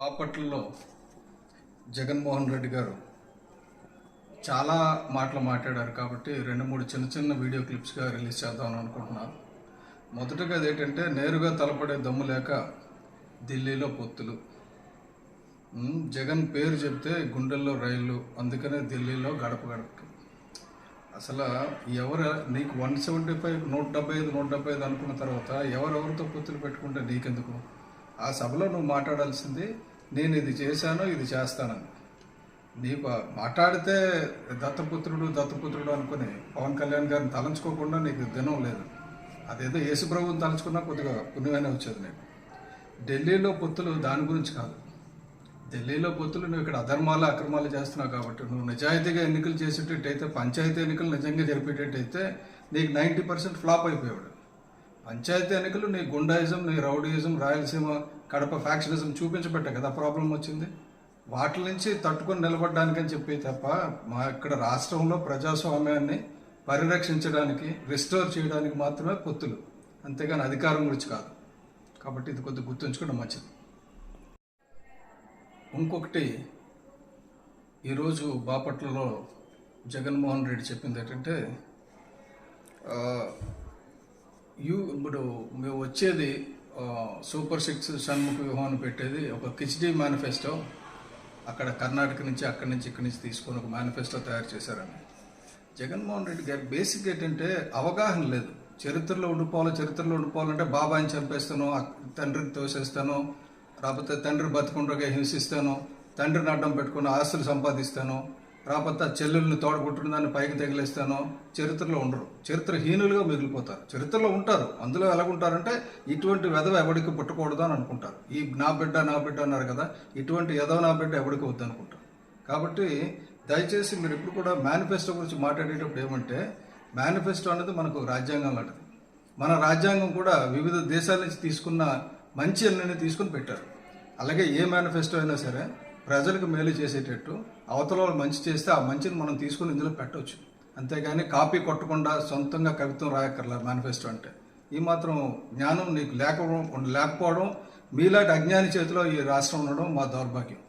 బాపట్లలో జగన్మోహన్ రెడ్డి గారు చాలా మాటలు మాట్లాడారు కాబట్టి రెండు మూడు చిన్న చిన్న వీడియో క్లిప్స్గా రిలీజ్ చేద్దామని అనుకుంటున్నాను. మొదటగా ఏంటంటే నేరుగా తలపడే దమ్ము లేక ఢిల్లీలో పొత్తులు. జగన్ పేరు చెప్తే గుండెల్లో రైళ్ళు అందుకనే ఢిల్లీలో గడప గడపకి. అసలు ఎవరు నీకు వన్ సెవెంటీ ఫైవ్ నూట డెబ్బై ఐదు నూట డెబ్బై ఐదు అనుకున్న తర్వాత ఎవరెవరితో పొత్తులు పెట్టుకుంటే నీకెందుకు? ఆ సభలో నువ్వు మాట్లాడాల్సింది నేను ఇది చేశాను ఇది చేస్తానని. నీకు మాట్లాడితే దత్తపుత్రుడు దత్తపుత్రుడు అనుకుని పవన్ కళ్యాణ్ గారిని తలంచుకోకుండా నీకు దినం లేదు. అదేదో యేసు ప్రభువుని తలుచుకున్నా కొద్దిగా పుణ్యమైన వచ్చేది నీకు. ఢిల్లీలో పొత్తులు దాని గురించి కాదు. ఢిల్లీలో పొత్తులు నువ్వు ఇక్కడ అధర్మాలు అక్రమాలు చేస్తున్నావు కాబట్టి నువ్వు నిజాయితీగా ఎన్నికలు చేసేటట్టయితే పంచాయతీ ఎన్నికలు నిజంగా జరిపేటట్టయితే నీకు నైంటీ పర్సెంట్ ఫ్లాప్ అయిపోయాడు పంచాయతీ ఎన్నికలు నీ గుండాయిజం నీ రౌడీయిజం రాయలసీమ కడప ఫ్యాక్షనిజం చూపించబట్టే కదా ప్రాబ్లం వచ్చింది. వాటి నుంచి తట్టుకొని నిలబడడానికని చెప్పి తప్ప మా ఇక్కడ రాష్ట్రంలో ప్రజాస్వామ్యాన్ని పరిరక్షించడానికి రిస్టోర్ చేయడానికి మాత్రమే పొత్తులు. అంతేగాని అధికారం గురించి కాదు. కాబట్టి ఇది కొద్దిగా గుర్తుంచుకోవడం మంచిది. ఇంకొకటి ఈరోజు బాపట్లలో జగన్మోహన్ రెడ్డి చెప్పింది ఏంటంటే యూ ఇప్పుడు మేము వచ్చేది సూపర్ సిక్స్ షణ్ముఖ వ్యూహాన్ని పెట్టేది ఒక కిచ్డీ మేనిఫెస్టో. అక్కడ కర్ణాటక నుంచి అక్కడి నుంచి ఇక్కడి నుంచి తీసుకొని ఒక మేనిఫెస్టో తయారు చేశారని. జగన్మోహన్ రెడ్డి గారి బేసిక్ ఏంటంటే అవగాహన లేదు. చరిత్రలో ఉండిపోవాలి చరిత్రలో ఉండిపోవాలంటే బాబాయిని చంపేస్తాను తండ్రిని తోసేస్తాను రాకపోతే తండ్రి బతుకుండగా హింసిస్తాను తండ్రిని అడ్డం పెట్టుకుని ఆస్తులు సంపాదిస్తాను రాపత్త చెల్లెల్ని తోడగొట్టిన దాన్ని పైకి తగిలేస్తానో చరిత్రలో ఉండరు. చరిత్రహీనులుగా మిగిలిపోతారు. చరిత్రలో ఉంటారు. అందులో ఎలాగుంటారంటే ఇటువంటి వెధవ ఎవడికి పుట్టకూడదు అని అనుకుంటారు. ఈ నా బిడ్డ నా బిడ్డ అన్నారు కదా ఇటువంటి ఎదవ నా బిడ్డ ఎవడికి వద్దు అనుకుంటారు కాబట్టి దయచేసి మీరు ఇప్పుడు కూడా మేనిఫెస్టో గురించి మాట్లాడేటప్పుడు ఏమంటే మేనిఫెస్టో అనేది మనకు ఒక రాజ్యాంగం లాంటిది. మన రాజ్యాంగం కూడా వివిధ దేశాల నుంచి తీసుకున్న మంచి అన్నీ తీసుకుని పెట్టారు. అలాగే ఏ మేనిఫెస్టో అయినా సరే ప్రజలకు మేలు చేసేటట్టు అవతల వాళ్ళు మంచి చేస్తే ఆ మంచిని మనం తీసుకుని ఇందులో పెట్టవచ్చు అంతేగాని కాపీ కొట్టకుండా సొంతంగా కవిత్వం రాయక్కర్లా మేనిఫెస్టో అంటే. ఈ మాత్రం జ్ఞానం నీకు లేకపోవడం లేకపోవడం మీలాంటి అజ్ఞాని చేతిలో ఈ రాష్ట్రం ఉండడం మా దౌర్భాగ్యం.